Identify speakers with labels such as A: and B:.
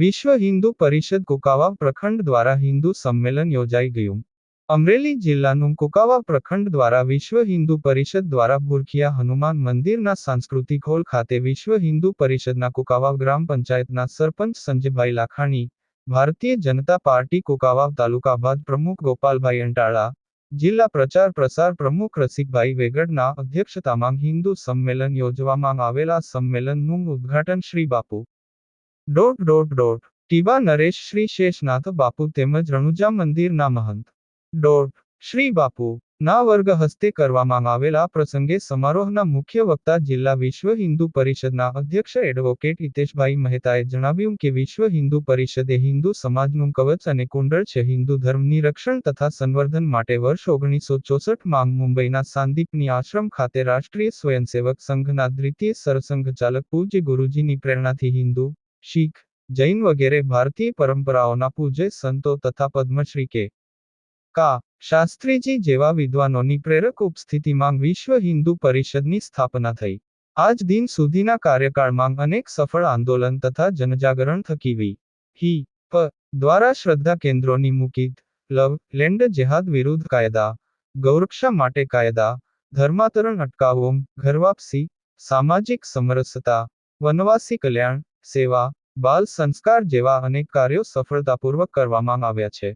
A: વિશ્વ હિન્દુ પરિષદ કુકાવા પ્રખંડ દ્વારા હિન્દુ સંમેલન યોજાઈ ગયું. અમરેલી જિલ્લાનું કુકાવા પ્રખંડ દ્વારા વિશ્વ હિન્દુ પરિષદ દ્વારા બુરખિયા હનુમાન મંદિરના સાંસ્કૃતિક હોલ ખાતે વિશ્વ હિન્દુ પરિષદના કુકાવા ગ્રામ પંચાયતના સરપંચ સંજયભાઈ લાખાણી, ભારતીય જનતા પાર્ટી કુકાવા તાલુકા બાદ પ્રમુખ ગોપાલભાઈ અંટાળા, જિલ્લા પ્રચાર પ્રસાર પ્રમુખ રસિકભાઈ વેગડના અધ્યક્ષતામાં હિન્દુ સંમેલન યોજવામાં આવેલા સંમેલનનું ઉદ્ઘાટન Shri Bapu dot dot dot. ટીબા Naresh Shri Sheshnath Bapu તેમજ રણુજા મંદિરના મહંત. ડોટ. શ્રી બાપુ, ના વર્ગ હસ્તે કરવામાં આવેલા પ્રસંગે સમારોહના મુખ્ય વક્તા જિલ્લા વિશ્વ હિન્દુ પરિષદના અધ્યક્ષ એડવોકેટ હિતેશભાઈ મહેતાએ જણાવ્યું કે વિશ્વ હિન્દુ પરિષદે હિન્દુ સમાજનું કવચ અને કુંડળ છે હિન્દુ ધર્મની રક્ષણ તથા સંવર્ધન માટે વર્ષ ઓગણીસો ચોસઠમાં મુંબઈના સાંદીપની આશ્રમ ખાતે રાષ્ટ્રીય સ્વયંસેવક સંઘના દ્વિતીય સરસંઘ ચાલક પૂજ્ય ગુરુજીની પ્રેરણાથી હિન્દુ શીખ, જૈન વગેરે ભારતીય પરંપરાઓના પૂજ્ય સંતો તથા પદ્મશ્રી કે. કા. શાસ્ત્રીજી જેવા વિદ્વાનોની પ્રેરક ઉપસ્થિતિમાં વિશ્વ હિન્દુ પરિષદની સ્થાપના થઈ. આજ દિન સુધીના કાર્યકાળમાં અનેક સફળ આંદોલન તથા જનજાગરણ થકી વી. હી. પ. દ્વારા શ્રદ્ધા કેન્દ્રોની મુકિત લવ, લેન્ડ જેહાદ વિરુદ્ધ કાયદા, ગૌરક્ષા માટે કાયદા, ધર્માંતરણ અટકાવો ઘરવાપસી, સામાજિક સમરસતા, વનવાસી કલ્યાણ સેવા બાલ સંસ્કાર જેવા અનેક કાર્યો સફળતાપૂર્વક કરવામાં આવ્યા છે.